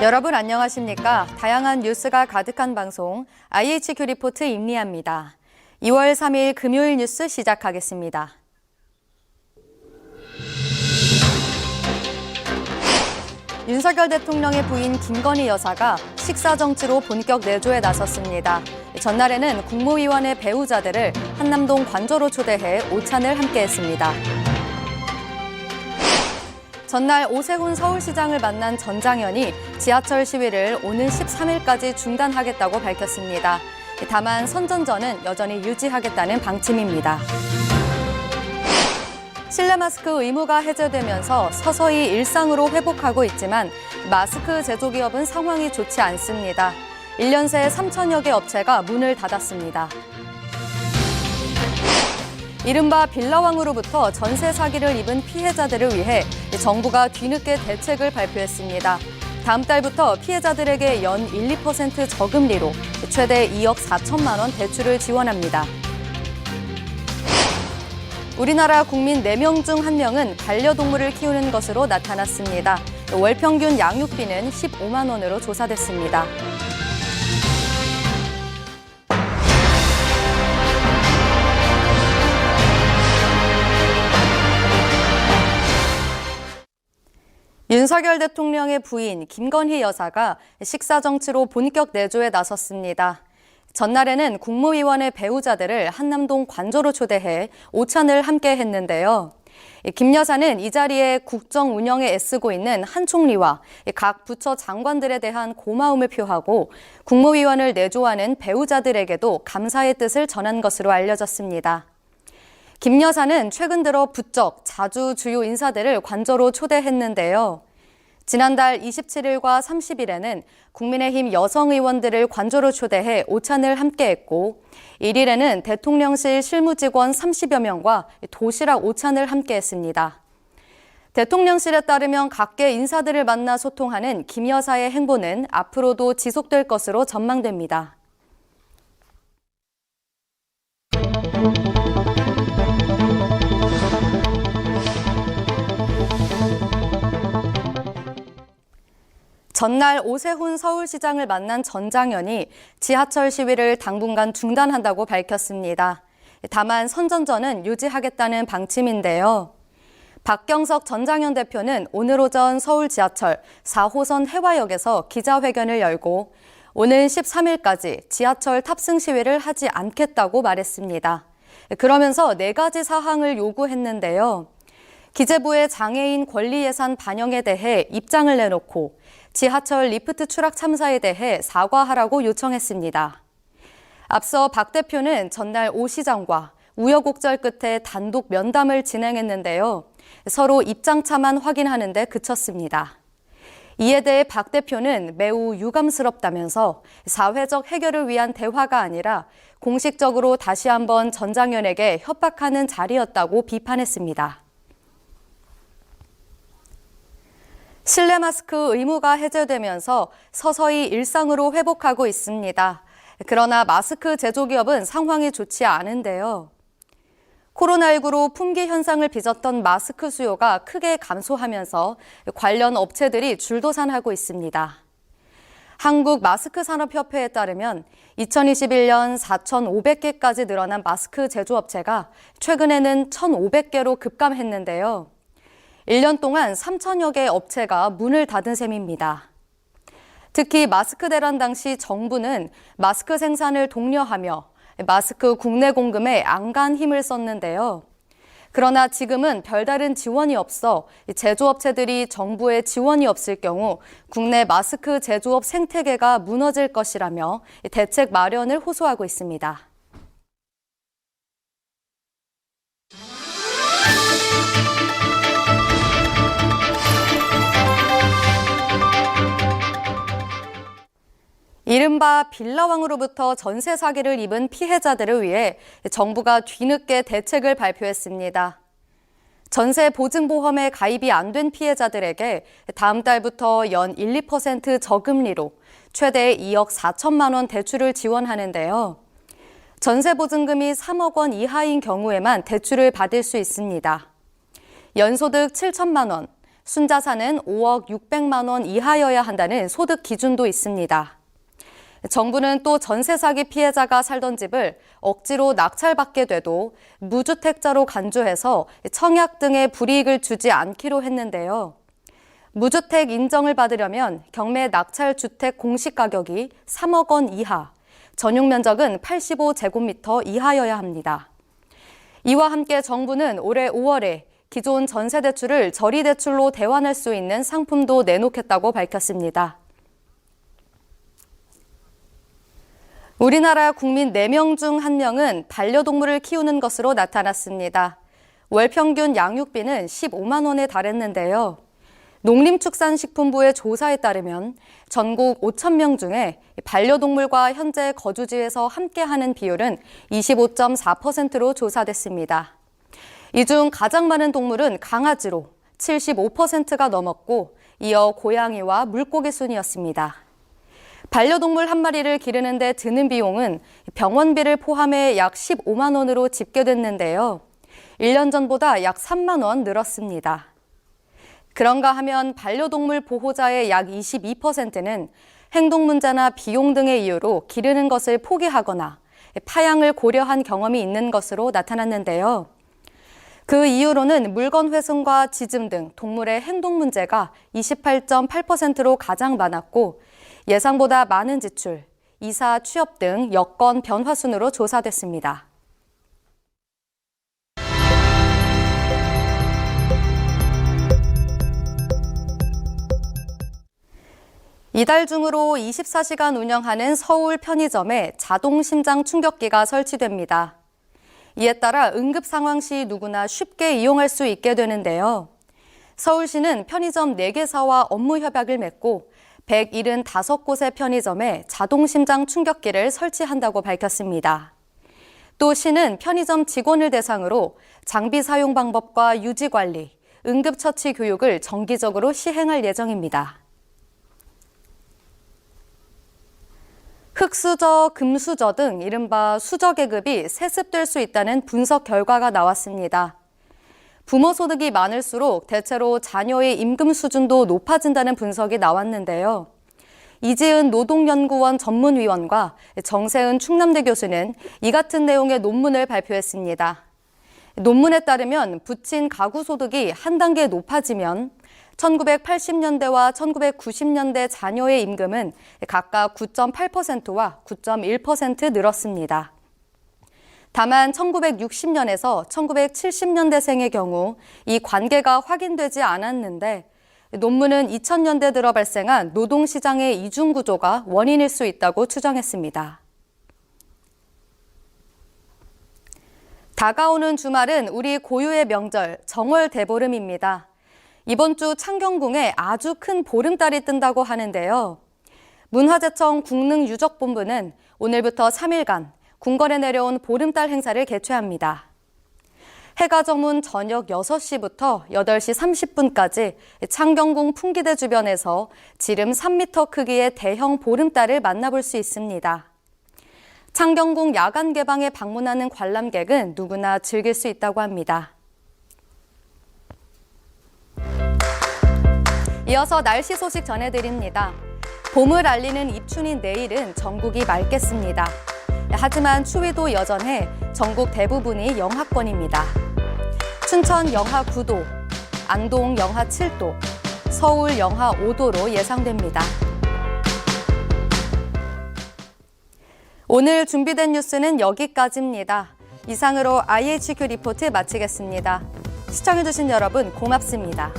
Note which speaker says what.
Speaker 1: 여러분 안녕하십니까? 다양한 뉴스가 가득한 방송 IHQ 리포트 임리아입니다. 2월 3일 금요일 뉴스 시작하겠습니다. 윤석열 대통령의 부인 김건희 여사가 식사 정치로 본격 내조에 나섰습니다. 전날에는 국무위원회 배우자들을 한남동 관저로 초대해 오찬을 함께했습니다. 전날 오세훈 서울시장을 만난 전장현이 지하철 시위를 오는 13일까지 중단하겠다고 밝혔습니다. 다만 선전전은 여전히 유지하겠다는 방침입니다. 실내 마스크 의무가 해제되면서 서서히 일상으로 회복하고 있지만 마스크 제조 기업은 상황이 좋지 않습니다. 1년 새 3천여 개 업체가 문을 닫았습니다. 이른바 빌라왕으로부터 전세 사기를 입은 피해자들을 위해 정부가 뒤늦게 대책을 발표했습니다. 다음 달부터 피해자들에게 연 1, 2% 저금리로 최대 2억 4천만 원 대출을 지원합니다. 우리나라 국민 4명 중 1명은 반려동물을 키우는 것으로 나타났습니다. 월 평균 양육비는 15만 원으로 조사됐습니다. 윤석열 대통령의 부인 김건희 여사가 식사 정치로 본격 내조에 나섰습니다. 전날에는 국무위원회 배우자들을 한남동 관저로 초대해 오찬을 함께 했는데요. 김 여사는 이 자리에 국정 운영에 애쓰고 있는 한 총리와 각 부처 장관들에 대한 고마움을 표하고 국무위원을 내조하는 배우자들에게도 감사의 뜻을 전한 것으로 알려졌습니다. 김 여사는 최근 들어 부쩍 자주 주요 인사들을 관저로 초대했는데요. 지난달 27일과 30일에는 국민의힘 여성 의원들을 관저로 초대해 오찬을 함께했고 1일에는 대통령실 실무직원 30여 명과 도시락 오찬을 함께했습니다. 대통령실에 따르면 각계 인사들을 만나 소통하는 김 여사의 행보는 앞으로도 지속될 것으로 전망됩니다. 전날 오세훈 서울시장을 만난 전장현이 지하철 시위를 당분간 중단한다고 밝혔습니다. 다만 선전전은 유지하겠다는 방침인데요. 박경석 전장현 대표는 오늘 오전 서울 지하철 4호선 해화역에서 기자회견을 열고 오는 13일까지 지하철 탑승 시위를 하지 않겠다고 말했습니다. 그러면서 네 가지 사항을 요구했는데요. 기재부의 장애인 권리 예산 반영에 대해 입장을 내놓고 지하철 리프트 추락 참사에 대해 사과하라고 요청했습니다. 앞서 박 대표는 전날 오 시장과 우여곡절 끝에 단독 면담을 진행했는데요. 서로 입장차만 확인하는 데 그쳤습니다. 이에 대해 박 대표는 매우 유감스럽다면서 사회적 해결을 위한 대화가 아니라 공식적으로 다시 한번 전 장현에게 협박하는 자리였다고 비판했습니다. 실내 마스크 의무가 해제되면서 서서히 일상으로 회복하고 있습니다. 그러나 마스크 제조기업은 상황이 좋지 않은데요. 코로나19로 품귀 현상을 빚었던 마스크 수요가 크게 감소하면서 관련 업체들이 줄도산하고 있습니다. 한국 마스크 산업협회에 따르면 2021년 4,500개까지 늘어난 마스크 제조업체가 최근에는 1,500개로 급감했는데요. 1년 동안 3천여 개 업체가 문을 닫은 셈입니다. 특히 마스크 대란 당시 정부는 마스크 생산을 독려하며 마스크 국내 공급에 안간 힘을 썼는데요. 그러나 지금은 별다른 지원이 없어 제조업체들이 정부의 지원이 없을 경우 국내 마스크 제조업 생태계가 무너질 것이라며 대책 마련을 호소하고 있습니다. 이른바 빌라왕으로부터 전세 사기를 입은 피해자들을 위해 정부가 뒤늦게 대책을 발표했습니다. 전세 보증보험에 가입이 안 된 피해자들에게 다음 달부터 연 1, 2% 저금리로 최대 2억 4천만 원 대출을 지원하는데요. 전세 보증금이 3억 원 이하인 경우에만 대출을 받을 수 있습니다. 연소득 7천만 원, 순자산은 5억 600만 원 이하여야 한다는 소득 기준도 있습니다. 정부는 또 전세 사기 피해자가 살던 집을 억지로 낙찰받게 돼도 무주택자로 간주해서 청약 등의 불이익을 주지 않기로 했는데요. 무주택 인정을 받으려면 경매 낙찰 주택 공시 가격이 3억 원 이하, 전용 면적은 85제곱미터 이하여야 합니다. 이와 함께 정부는 올해 5월에 기존 전세 대출을 저리 대출로 대환할 수 있는 상품도 내놓겠다고 밝혔습니다. 우리나라 국민 4명 중 1명은 반려동물을 키우는 것으로 나타났습니다. 월 평균 양육비는 15만 원에 달했는데요. 농림축산식품부의 조사에 따르면 전국 5천 명 중에 반려동물과 현재 거주지에서 함께하는 비율은 25.4%로 조사됐습니다. 이 중 가장 많은 동물은 강아지로 75%가 넘었고 이어 고양이와 물고기 순이었습니다. 반려동물 한 마리를 기르는데 드는 비용은 병원비를 포함해 약 15만 원으로 집계됐는데요. 1년 전보다 약 3만 원 늘었습니다. 그런가 하면 반려동물 보호자의 약 22%는 행동 문제나 비용 등의 이유로 기르는 것을 포기하거나 파양을 고려한 경험이 있는 것으로 나타났는데요. 그 이유로는 물건 훼손과 짖음 등 동물의 행동 문제가 28.8%로 가장 많았고 예상보다 많은 지출, 이사, 취업 등 여건 변화 순으로 조사됐습니다. 이달 중으로 24시간 운영하는 서울 편의점에 자동 심장 충격기가 설치됩니다. 이에 따라 응급 상황 시 누구나 쉽게 이용할 수 있게 되는데요. 서울시는 편의점 4개사와 업무 협약을 맺고 175곳의 편의점에 자동 심장 충격기를 설치한다고 밝혔습니다. 또 시는 편의점 직원을 대상으로 장비 사용 방법과 유지 관리, 응급처치 교육을 정기적으로 시행할 예정입니다. 흑수저, 금수저 등 이른바 수저 계급이 세습될 수 있다는 분석 결과가 나왔습니다. 부모 소득이 많을수록 대체로 자녀의 임금 수준도 높아진다는 분석이 나왔는데요. 이지은 노동연구원 전문위원과 정세은 충남대 교수는 이 같은 내용의 논문을 발표했습니다. 논문에 따르면 부친 가구 소득이 한 단계 높아지면 1980년대와 1990년대 자녀의 임금은 각각 9.8%와 9.1% 늘었습니다. 다만 1960년에서 1970년대생의 경우 이 관계가 확인되지 않았는데 논문은 2000년대 들어 발생한 노동시장의 이중 구조가 원인일 수 있다고 추정했습니다. 다가오는 주말은 우리 고유의 명절 정월 대보름입니다. 이번 주 창경궁에 아주 큰 보름달이 뜬다고 하는데요. 문화재청 국능유적본부는 오늘부터 3일간 궁궐에 내려온 보름달 행사를 개최합니다. 해가 저문 저녁 6시부터 8시 30분까지 창경궁 풍기대 주변에서 지름 3m 크기의 대형 보름달을 만나볼 수 있습니다. 창경궁 야간 개방에 방문하는 관람객은 누구나 즐길 수 있다고 합니다. 이어서 날씨 소식 전해드립니다. 봄을 알리는 입춘인 내일은 전국이 맑겠습니다. 하지만 추위도 여전해 전국 대부분이 영하권입니다. 춘천 영하 9도, 안동 영하 7도, 서울 영하 5도로 예상됩니다. 오늘 준비된 뉴스는 여기까지입니다. 이상으로 IHQ 리포트 마치겠습니다. 시청해주신 여러분 고맙습니다.